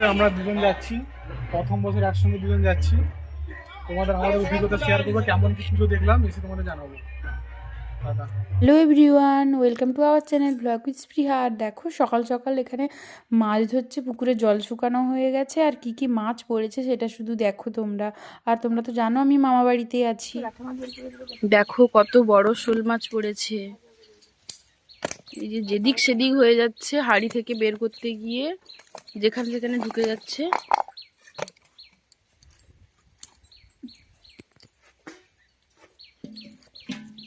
আমরা দুজন যাচ্ছি। প্রথম বছর একসঙ্গে দুজন যাচ্ছি। তোমাদের আমাদের অভিজ্ঞতা শেয়ার করব কেমন কি পুজো দেখলাম এসে তোমাদের জানাব। Hello everyone welcome to our channel vlog with Spriha আর দেখো সকাল সকাল এখানে মাছ ধরছে পুকুরে জল শুকানো হয়ে গেছে। আর কি কি মাছ পড়েছে সেটা শুধু দেখো তোমরা। আর তোমরা তো জানো আমি মামা বাড়িতেই আছি। দেখো কত বড় শোল মাছ পড়েছে। এই যে যেদিক সেদিক হয়ে যাচ্ছে হাড়ি থেকে বের করতে গিয়ে যেখানে সেখানে ঢুকে যাচ্ছে।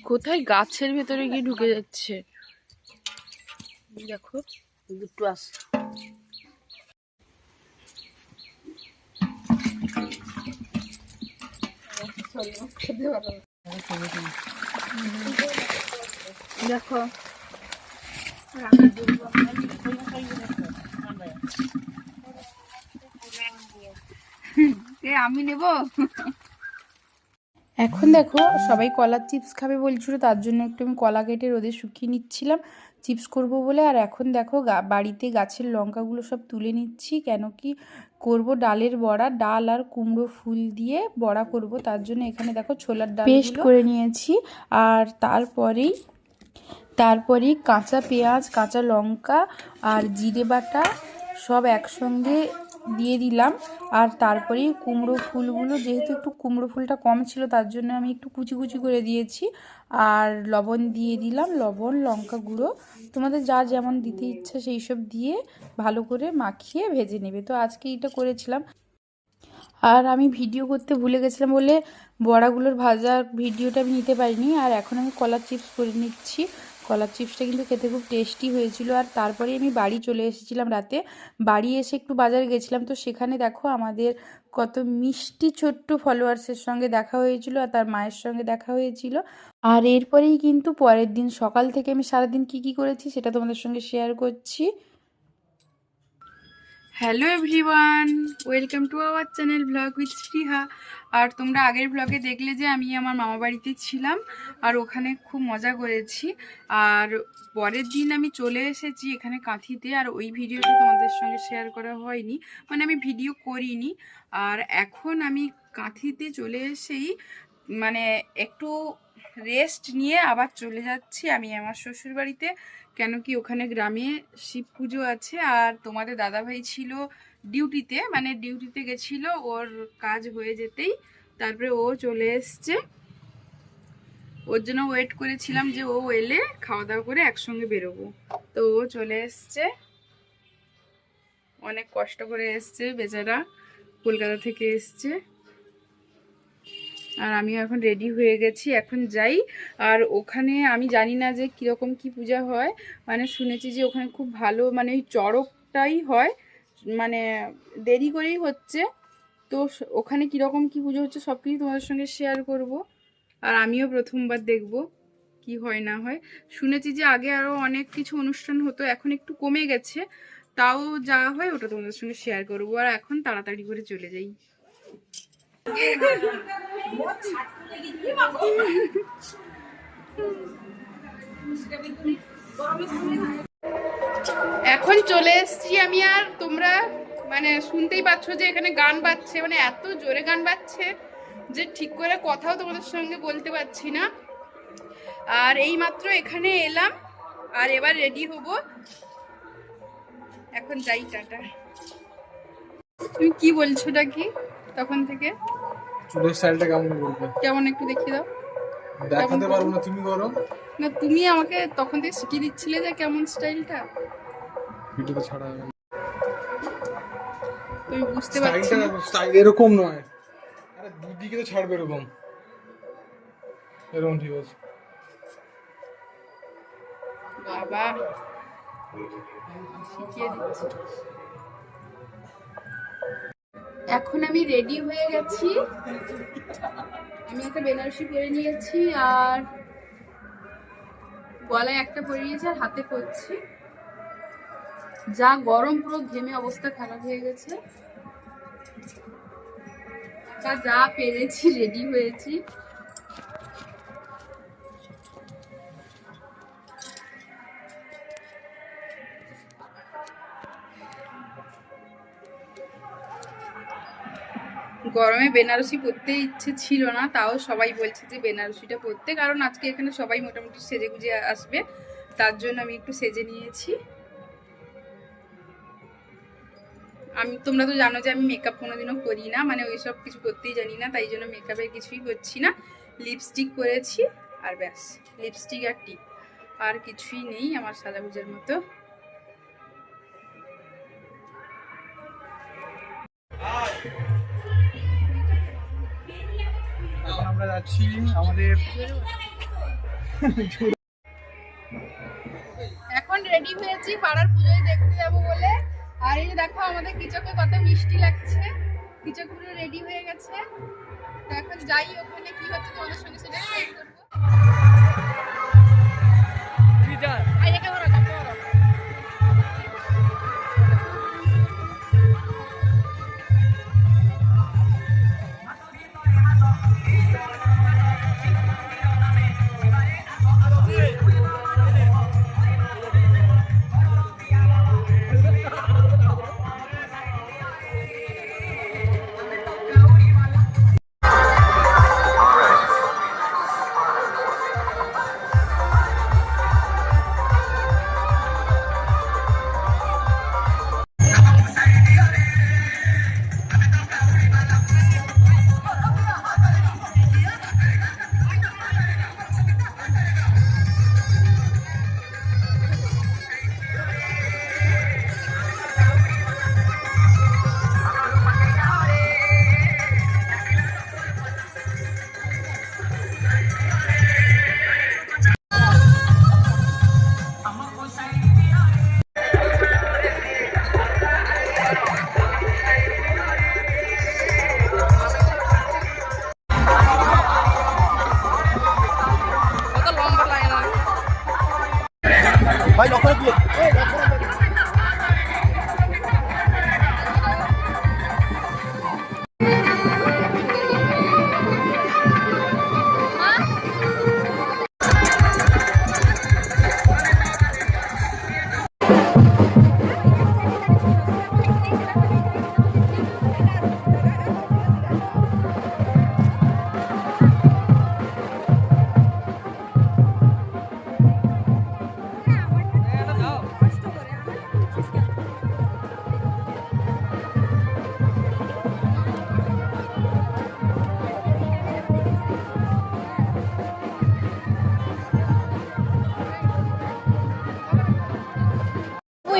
কোথায় গাছের ভেতরে গিয়ে ঢুকে যাচ্ছে? দেখো, দুটো আছে দেখো আমি নেব? এখন দেখো সবাই কলার চিপস খাবে বলছিল তার জন্য একটু আমি কলা কেটে রোদে শুকিয়ে নিচ্ছিলাম চিপস করব বলে। আর এখন দেখো বাড়িতে গাছের লঙ্কাগুলো সব তুলে নিচ্ছি কেন কি করব ডালের বড়া ডাল আর কুমড়ো ফুল দিয়ে বড়া করব তার জন্য এখানে দেখো ছোলার ডাল পেস্ট করে নিয়েছি আর তারপরেই তারপরেই কাঁচা পেঁয়াজ, কাঁচা লঙ্কা আর জিরে বাটা সব একসঙ্গে দিয়ে দিলাম। আর তারপরেই কুমড়ো ফুলগুলো, যেহেতু একটু কুমড়ো ফুলটা কম ছিল, তার জন্য আমি একটু কুচি কুচি করে দিয়েছি। আর লবণ দিয়ে দিলাম, লবণ, লঙ্কা গুঁড়ো। তোমাদের যা যেমন দিতে ইচ্ছা সেই সব দিয়ে ভালো করে মাখিয়ে ভেজে নেবে। তো আজকে এটা করেছিলাম। আর আমি ভিডিও করতে ভুলে গেছিলাম বলে বড়াগুলোর ভাজার ভিডিওটা আমি নিতে পারিনি। আর এখন আমি কলার চিপস করে নিচ্ছি। কলার চিপসটা কিন্তু খেতে খুব টেস্টি হয়েছিল। আর তারপরে আমি বাড়ি চলে এসেছিলাম রাতে। বাড়ি এসে একটু বাজারে গেছিলাম। তো সেখানে দেখো আমাদের কত মিষ্টি ছোট্ট ফলোয়ার্সের সঙ্গে দেখা হয়েছিল আর তার মায়ের সঙ্গে দেখা হয়েছিল। আর এরপরেই কিন্তু পরের দিন সকাল থেকে আমি সারাদিন কি কি করেছি সেটা তোমাদের সঙ্গে শেয়ার করছি। Hello everyone, welcome to our channel vlog with Spriha. আর তোমরা আগের ব্লগে দেখলে যে আমি আমার মামা বাড়িতে ছিলাম আর ওখানে খুব মজা করেছি। আর পরের দিন আমি চলে এসেছি এখানে কাঁথিতে আর ওই ভিডিওটা তোমাদের সঙ্গে শেয়ার করা হয়নি। মানে আমি ভিডিও করিনি। আর এখন আমি কাঁথিতে চলে এসেই মানে একটু রেস্ট নিয়ে আবার চলে যাচ্ছি আমি আমার শ্বশুর বাড়িতে কেন কি ওখানে গ্রামে শিব পুজো আছে আর তোমাদের দাদাভাই ছিল ডিউটিতে মানে ডিউটিতে গেছিল ওর কাজ হয়ে যেতেই। তারপরে ও চলে এসছে। ওর জন্য ওয়েট করেছিলাম যে ও এলে খাওয়া দাওয়া করে একসঙ্গে বেরোবো। তো ও চলে এসছে। অনেক কষ্ট করে এসছে বেচারা। কলকাতা থেকে এসছে। আর আমিও এখন রেডি হয়ে গেছি, এখন যাই। আর ওখানে আমি জানি না যে কীরকম কি পূজা হয়। মানে শুনেছি যে ওখানে খুব ভালো মানে ওই চড়কটাই হয়। মানে দেরি করেই হচ্ছে। তো ওখানে কীরকম কি পুজো হচ্ছে সব কিছু তোমাদের সঙ্গে শেয়ার করব। আর আমিও প্রথমবার দেখব কি হয় না হয়। শুনেছি যে আগে আরও অনেক কিছু অনুষ্ঠান হতো, এখন একটু কমে গেছে। তাও যা হয় ওটা তোমাদের সঙ্গে শেয়ার করব। আর এখন তাড়াতাড়ি করে চলে যাই। এখন চলে এসেছি আমি আর তোমরা মানে শুনতেই পাচ্ছ যে এখানে গান বাজছে মানে এত জোরে গান বাজছে যে ঠিক করে কথাও তোমাদের সঙ্গে বলতে পারছি না। আর এই মাত্র এখানে এলাম, আর এবার রেডি হব। এখন যাই টাটা। তুমি কি বলছো কি তখন থেকে? চুলের স্টাইলটা কেমন বলবে? কেমন একটু দেখিয়ে দাও। দেখাতে পারব না তুমি করো না তুমি আমাকে তখন থেকে শিখিয়ে দিচ্ছিলে যে কেমন স্টাইলটা। ভিডিওতে ছাড়া হবে তুমি বুঝতে পারছ স্টাইল এরকম নয়। আরে দুদিকে তো ছাড়বে এরকম। এরকম ঠিক আছে। বাবা। শিখিয়ে দিচ্ছি। এখন আমি রেডি হয়ে গেছি। আমি একটা বেনারসি পরে নিয়েছি আর গলায় একটা পরে নিয়েছি আর হাতে পরছি যা গরম পুরো ঘেমে অবস্থা খারাপ হয়ে গেছে। তা যা পেরেছি রেডি হয়েছি। গরমে বেনারসি পরতে ইচ্ছে ছিল না, তাও সবাই বলছে যে বেনারসিটা পরতে, কারণ আজকে এখানে সবাই মোটামুটি সেজে গুজে আসবে, তার জন্য আমি একটু সেজে নিয়েছি। আমি, তোমরা তো জানো যে আমি মেকআপ কোনোদিনও করি না মানে ওইসব কিছু করতেই জানি না, তাই জন্য মেকআপের কিছুই করছি না। লিপস্টিক করেছি, আর ব্যাস লিপস্টিক আর টিপ আর কিছুই নেই আমার সাজাগুজের মতো। এখন আমরা যাচ্ছি আমাদের এখন রেডি হয়েছি পাড়ার পুজোয় দেখতে যাব বলে। আর এই দেখো আমাদের কিচকে কত মিষ্টি লাগছে। কিচক পুরো রেডি হয়ে গেছে। তো এখন যাই ওখানে কি হচ্ছে তোমাদের সঙ্গে সেটা শেয়ার করব।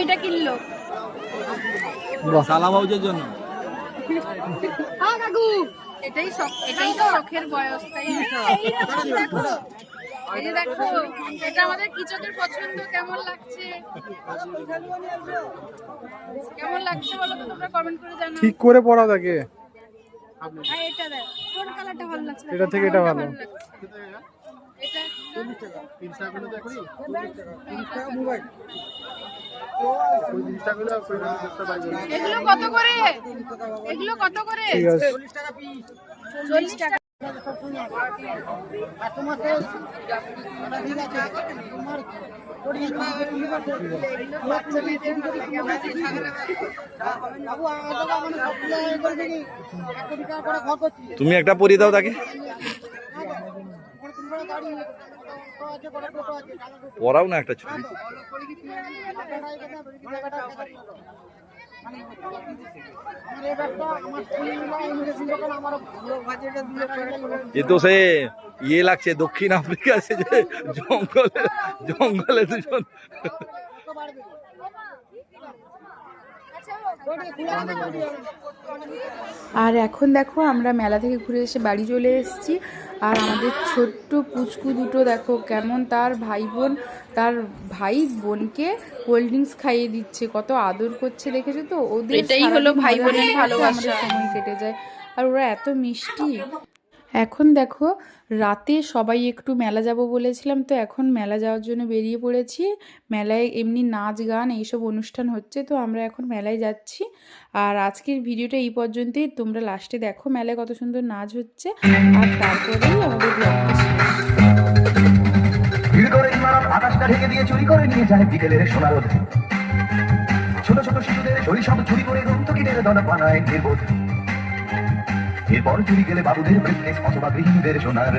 এটা কিনলো। সালা বাউজের জন্য। এটাই শখ এটাই তো শখের বয়স তাই এই যে দেখো। এটা আমাদের কিচকের পছন্দ কেমন লাগছে? কেমন লাগছে বলো তো তোমরা কমেন্ট করে জানাও। ঠিক করে পড়া থাকে এটা দেখ কোন কালারটা ভালো লাগছে এটা থেকে এটা ভালো। এগুলো কত করে? এগুলো কত করে? চল্লিশ টাকা তুমি একটা পরিয়ে দাও তাকে। পড়াও না একটা ছবি। এ তো সে ইয়ে লাগছে দক্ষিণ আফ্রিকা সে জঙ্গলে জঙ্গলে দুজন আর এখন দেখো আমরা মেলা থেকে ঘুরে এসে বাড়ি চলে এসেছি। আর আমাদের ছোট্ট পুচকু দুটো দেখো কেমন তার ভাই বোন তার ভাই বোনকে কোল্ড ড্রিঙ্কস খাইয়ে দিচ্ছে কত আদর করছে দেখেছ তো? ওদের এটাই হলো ভাই বোনের ভালোবাসা। সময় কেটে যায়। আর ওরা এত মিষ্টি। এখন দেখো, রাতে সবাই একটু মেলা যাব বলেছিলাম, তো এখন মেলা যাওয়ার জন্য বেরিয়ে পড়েছি। মেলায় এমনি নাচ, গান এইসব অনুষ্ঠান হচ্ছে, তো আমরা এখন মেলায় যাচ্ছি। আর আজকের ভিডিওটা এই পর্যন্তই। তোমরা লাস্টে দেখো মেলায় কত সুন্দর নাচ হচ্ছে। আর তারপরেই আমাদের ছোট ছোট শিশুদের শৈশব করে দলা বানায় নির্বোধ এরপর চুরি গেলে বাবুদের বিজনেস অথবা গৃহিণীদের সোনার